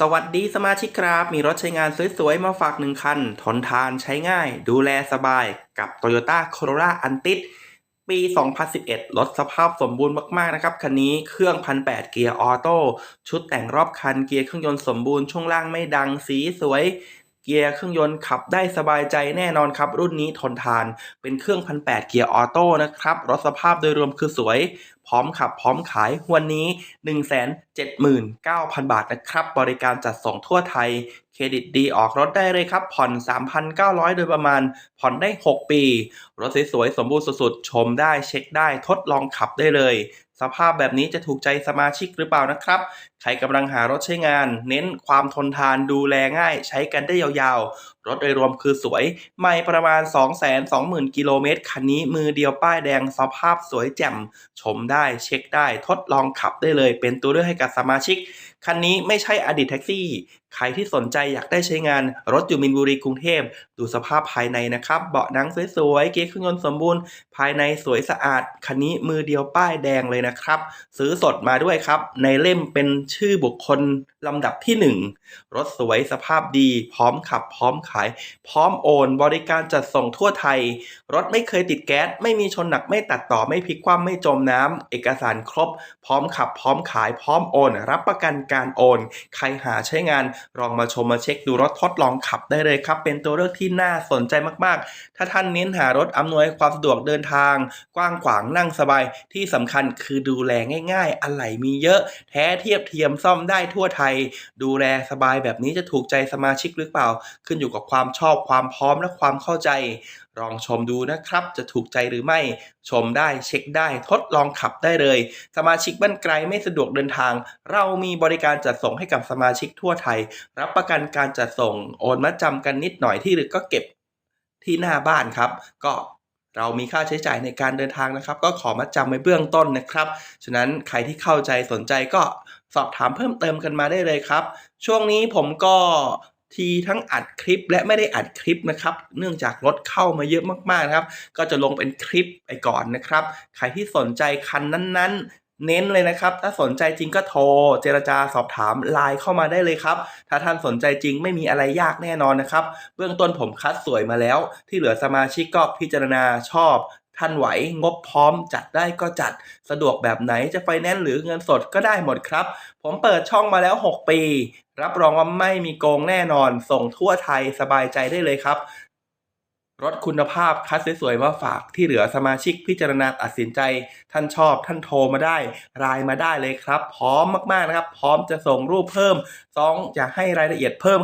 สวัสดีสมาชิกครับ มีรถใช้งานสวยๆ มาฝากหนึ่งคัน ทนทานใช้ง่าย ดูแลสบายกับ Toyota Corolla a n t i s ปี 2011 รถสภาพสมบูรณ์มากๆ นะครับ คันนี้เครื่อง 1,800 เกียร์ออโต้ ชุดแต่งรอบคัน เกียร์เครื่องยนต์สมบูรณ์ ช่วงล่างไม่ดัง สีสวย เกียร์เครื่องยนต์ขับได้สบายใจแน่นอนครับ รุ่นนี้ทนทานเป็นเครื่องพันแปดเกียร์ออโต้นะครับ รถสภาพโดยรวมคือสวย พร้อมขับพร้อมขายวันนี้ 179,000 บาทนะครับ บริการจัดส่งทั่วไทยเครดิตดีออกรถได้เลยครับ ผ่อน 3,900 โดยประมาณ ผ่อนได้ 6 ปี รถสวยๆ สมบูรณ์สุดๆ ชมได้เช็คได้ทดลองขับได้เลย สภาพแบบนี้จะถูกใจสมาชิกหรือเปล่านะครับ ใครกำลังหารถใช้งาน เน้นความทนทานดูแลง่าย ใช้กันได้ยาวๆ รถโดยรวมคือสวย ไม่ประมาณ 220,000 กิโลเมตร คันนี้มือเดียวป้ายแดงสภาพสวยแจ่ม ชมได้เช็คได้ทดลองขับได้เลย เป็นตัวเลือกให้กับสมาชิก คันนี้ไม่ใช่อดีตแท็กซี่ ใครที่สนใจอยากได้ใช้งานรถอยู่มินบุรีกรุงเทพ ดูสภาพภายในนะครับ เบาะหนังสวยๆ เกียร์เครื่องยนต์สมบูรณ์ ภายในสวยสะอาด คันนี้มือเดียวป้ายแดงเลยนะครับ ซื้อสดมาด้วยครับ ในเล่มเป็นชื่อบุคคลลำดับที่ 1 รถสวยสภาพดี พร้อมขับ พร้อมขาย พร้อมโอน บริการจัดส่งทั่วไทย รถไม่เคยติดแก๊ส ไม่มีชนหนัก ไม่ตัดต่อ ไม่พลิกคว่ำไม่จมน้ำ เอกสารครบ พร้อมขับ พร้อมขาย พร้อมโอน รับประกันการโอน ใครหาใช้งานลองมาชมมาเช็คดูรถทดลองขับได้เลยครับ เป็นตัวเลือกที่น่าสนใจมากๆ ถ้าท่านเน้นหารถอำนวยความสะดวกเดินทาง กว้างขวางนั่งสบายที่สำคัญคือดูแลง่าย ๆ อะไหล่มีเยอะ แท้เทียบเทียมซ่อมได้ทั่วไทย ดูแลสบายแบบนี้จะถูกใจสมาชิกหรือเปล่า ขึ้นอยู่กับความชอบความพร้อมและความเข้าใจ ลองชมดูนะครับ จะถูกใจหรือไม่ชมได้เช็คได้ทดลองขับได้เลย สมาชิกบ้านไกลไม่สะดวกเดินทาง เรามีบริการจัดส่งให้กับสมาชิกทั่วไทย รับประกันการจัดส่งโอนมาจำกันนิดหน่อยที่หลือก็เก็บที่หน้าบ้านครับ ก็เรามีค่าใช้จ่ายในการเดินทางนะครับ ก็ขอมาจำไว้เบื้องต้นนะครับ ฉะนั้นใครที่เข้าใจสนใจก็สอบถามเพิ่มเติมกันมาได้เลยครับ ช่วงนี้ผมก็ ทีทั้งอัดคลิปและไม่ได้อัดคลิปนะครับ เนื่องจากรถเข้ามาเยอะมากๆนะครับ ก็จะลงเป็นคลิปไปก่อนนะครับ ใครที่สนใจคันนั้นๆเน้นเลยนะครับ ถ้าสนใจจริงก็โทร เจรจาสอบถามไลน์เข้ามาได้เลยครับ ถ้าท่านสนใจจริงไม่มีอะไรยากแน่นอนนะครับ เบื้องต้นผมคัดสวยมาแล้ว ที่เหลือสมาชิกก็พิจารณาชอบ ท่านไหวงบพร้อมจัดได้ก็จัดสะดวกแบบไหนจะไฟแนนซ์หรือเงินสดก็ได้หมดครับ ผมเปิดช่องมาแล้ว 6 ปี รับรองว่าไม่มีโกงแน่นอน ส่งทั่วไทยสบายใจได้เลยครับ รถคุณภาพคัดสวยๆมาฝากที่เหลือสมาชิกพิจารณาตัดสินใจ ท่านชอบท่านโทรมาได้ไลน์มาได้เลยครับ พร้อมมากๆนะครับ พร้อมจะส่งรูปเพิ่มสองจะให้รายละเอียดเพิ่ม